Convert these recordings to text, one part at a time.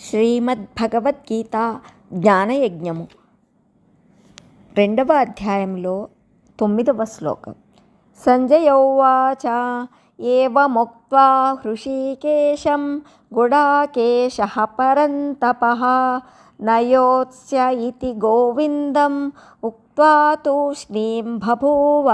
శ్రీమద్భగవద్గీత జ్ఞానయజ్ఞము. రెండవ అధ్యాయంలో తొమ్మిదవ శ్లోకం. సంజయోవాచ ఏవముక్త్వా హృషీకేశం గుడాకేశ పరంతప నయోత్స్య ఇతి గోవిందం ఉక్త్వా తూష్ణీం బభూవ.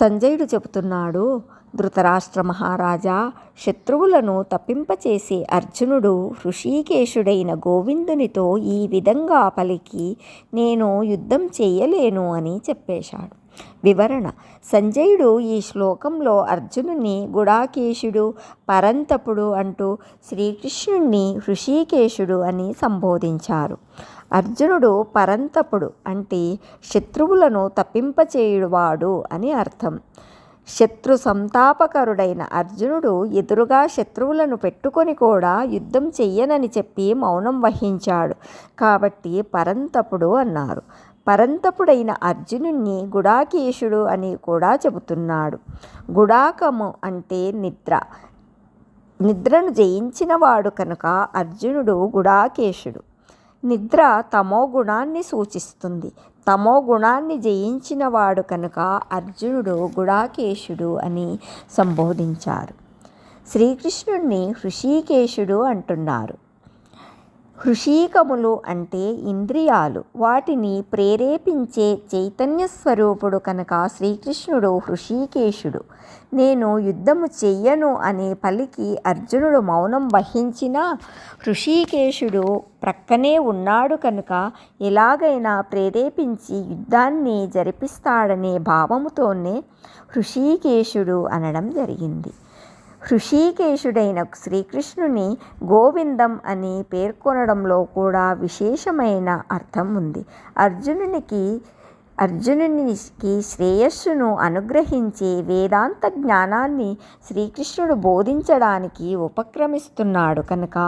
సంజయుడు చెబుతున్నాడు ధృతరాష్ట్ర మహారాజా శత్రువులను తప్పింపచేసే అర్జునుడు హృషీకేశుడైన గోవిందునితో ఈ విధంగా పలికి నేను యుద్ధం చేయలేను అని చెప్పేశాడు. వివరణ సంజయుడు ఈ శ్లోకంలో అర్జునుని గుడాకేశుడు పరంతపుడు అంటూ శ్రీకృష్ణుణ్ణి హృషీకేశుడు అని సంబోధించారు. అర్జునుడు పరంతపుడు అంటే శత్రువులను తప్పింపచేయువాడు అని అర్థం. శత్రు సంతాపకరుడైన అర్జునుడు ఎదురుగా శత్రువులను పెట్టుకొని కూడా యుద్ధం చెయ్యనని చెప్పి మౌనం వహించాడు. కాబట్టి పరంతపుడు అన్నారు. పరంతపుడైన అర్జునుణ్ణి గుడాకేశుడు అని కూడా చెబుతున్నాడు. గుడాకము అంటే నిద్ర. నిద్రను జయించినవాడు కనుక అర్జునుడు గుడాకేశుడు. నిద్ర తమో గుణాన్ని సూచిస్తుంది. తమో గుణాన్ని జయించినవాడు కనుక అర్జునుడు గుడాకేశుడు అని సంబోధించారు. శ్రీకృష్ణుణ్ణి హృషీకేశుడు అంటున్నారు. హృషీకములు అంటే ఇంద్రియాలు. వాటిని ప్రేరేపించే చైతన్య స్వరూపుడు కనుక శ్రీకృష్ణుడు హృషీకేశుడు. నేను యుద్ధము చెయ్యను అనే పలికి అర్జునుడు మౌనం వహించినా హృషీకేశుడు ప్రక్కనే ఉన్నాడు కనుక ఎలాగైనా ప్రేరేపించి యుద్ధాన్ని జరిపిస్తాడనే భావముతోనే హృషీకేశుడు అనడం జరిగింది. హృషీకేశుడైన శ్రీకృష్ణుని గోవిందం అని పేర్కొనడంలో కూడా విశేషమైన అర్థం ఉంది. అర్జునునికి అర్జునునికి శ్రేయస్సును అనుగ్రహించే వేదాంత జ్ఞానాన్ని శ్రీకృష్ణుడు బోధించడానికి ఉపక్రమిస్తున్నాడు కనుక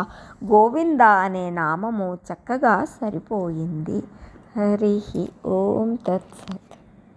గోవింద అనే నామము చక్కగా సరిపోయింది. హరి ఓం తత్సత్